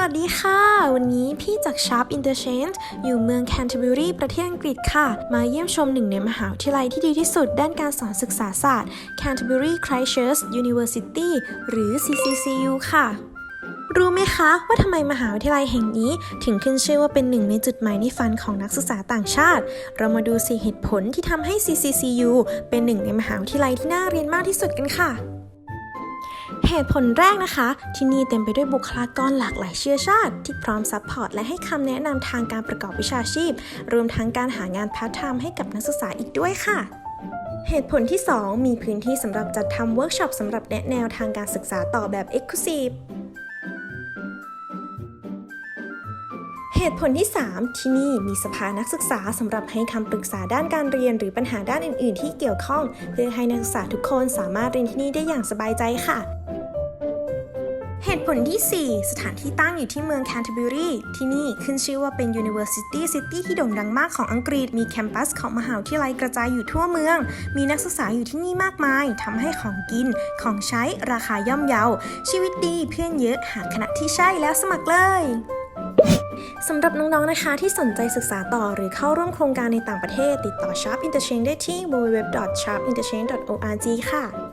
วัสดีค่ะ วันนี้พี่จาก Sharp Interchange อยู่เมืองแคนเทอร์เบอรีประเทศอังกฤษค่ะ มาเยี่ยมชมหนึ่งในมหาวิทยาลัยที่ดีที่สุดด้านการสอนศึกษาศาสตร์ Canterbury Christchurch University หรือ CCCU ค่ะรู้ไหมคะว่าทำไมมหาวิทยาลัยแห่งนี้ ถึงขึ้นชื่อว่าเป็นหนึ่งในจุดหมายในฝันของนักศึกษาต่างชาติ เรามาดูสีเหตุผลที่ทำให้ CCCU เป็นหนึ่งในมหาวิทยาลัยที่น่าเรียนมากที่สุดกันค่ะ เหตุผลแรกนะคะ ที่นี่เต็มไปด้วยบุคลากรหลากหลายเชื้อชาติ ที่พร้อมซัพพอร์ตและให้คำแนะนำทางการประกอบวิชาชีพ รวมทั้งการหางานพาร์ทไทม์ให้กับนักศึกษาอีกด้วยค่ะเหตุผลที่ 2 มีพื้นที่สำหรับจัดทำเวิร์กช็อปสำหรับแนะแนวทางการศึกษาต่อแบบ Exclusive เหตุผลที่ 3 ที่นี่มีสภานักศึกษาสำหรับให้คำปรึกษาด้านการเรียนหรือปัญหาด้านอื่น ๆ ที่เกี่ยวข้อง เพื่อให้นักศึกษาทุกคนสามารถเรียนที่นี่ได้อย่างสบายใจค่ะ เหตุผลที่ 4 สถานที่ตั้งอยู่ที่เมืองแคนเทอร์เบอรีที่นี่ขึ้นชื่อว่าเป็น University City ที่โด่งดังมากของอังกฤษ มีแคมปัสของมหาวิทยาลัยกระจายอยู่ทั่วเมือง มีนักศึกษาอยู่ที่นี่มากมายทำให้ของกิน ของใช้ราคาย่อมเยา ชีวิตดีเพื่อนเยอะหาคณะที่ใช่แล้วสมัครเลยสำหรับน้องๆ นะคะที่สนใจศึกษาต่อหรือเข้าร่วมโครงการในต่างประเทศ ติดต่อ Sharp Interchange ได้ที่ www.sharpinterchange.org ค่ะ